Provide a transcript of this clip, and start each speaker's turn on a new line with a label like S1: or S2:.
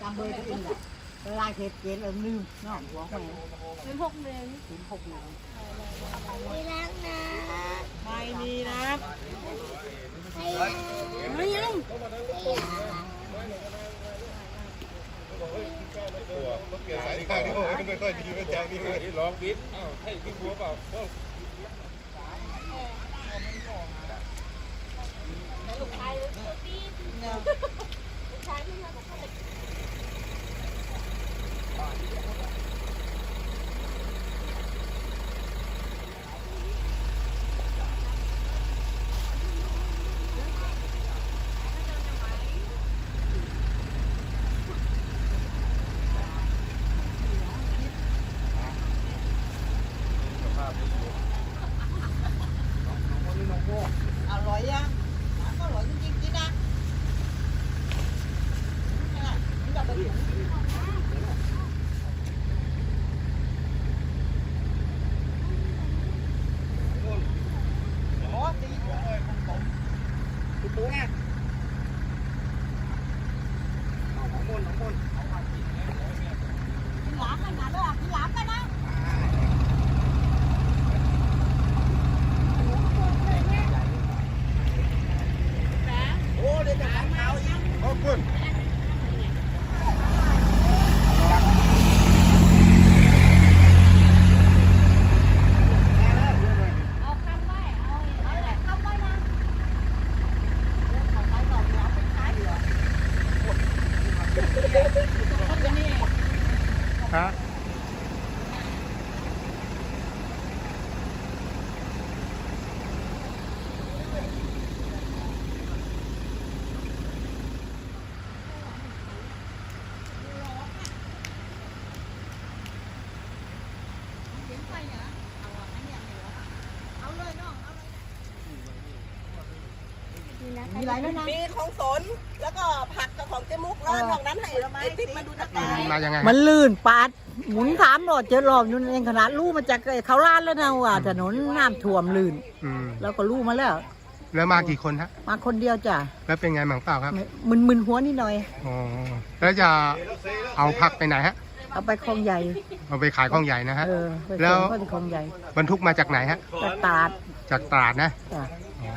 S1: จำเบอร์ตัวเองอะเวลาเขตเกณฑ์เอิมลืมเนาะหัวแม่
S2: เป็นพกเมง
S1: ถึงหกหนึ่ง
S2: ไม่รักนะ
S1: ไม่มีนะ
S2: ไม่ยัง
S3: สายข้างนี่โอ้ยไม่ค่อยดีไม่แจ้งนี่เลยลองบิดอ้าวให้พี่บัวเปล่า
S1: อร่อยยังก็อร่อยจริงๆกินนะนี่แบบเป็นหลามขนาดเลยอะกินหลามกันนะ
S3: ขอบคุณ
S2: เอาคำไว้เอาเอาแหละคำไว้นะ
S3: ฮะ
S1: มีอะไรด้วยนะ
S4: มีของสนแล้วก็ ผักกับของเจ๊มุกแล้วนอกนั้นให้ไอ้ติ๊กมาดูตะกาย
S3: มายังไง
S1: มันลื่นปาดหมุนสามรอบเจอรอบนู่นเองขนาดลู่มาจากเขาล้านแล้วนะว่าถนนน้ำท่วมลื่น
S3: อืม
S1: แล้วก็ลู่มาแล้ว
S3: แล้วมากี่คนฮะ
S1: มาคนเดียวจ้ะ
S3: แล้วเป็นไงบ้างเปล่าครับ
S1: มึนมึนหัวนิดหน่อย
S3: อ๋อแล้วจะเอาผักไปไหนฮะ
S1: เอาไปคลองใหญ่
S3: เอาไปขายข้องใหญ่นะฮะ
S1: เออไป
S3: แล้
S1: ส่
S3: ว
S1: งคนคลองใหญ่
S3: บรรทุกมาจากไหนฮะ
S1: จากตราด
S3: จากตราดนะ
S1: จ้ะ
S3: อ๋อ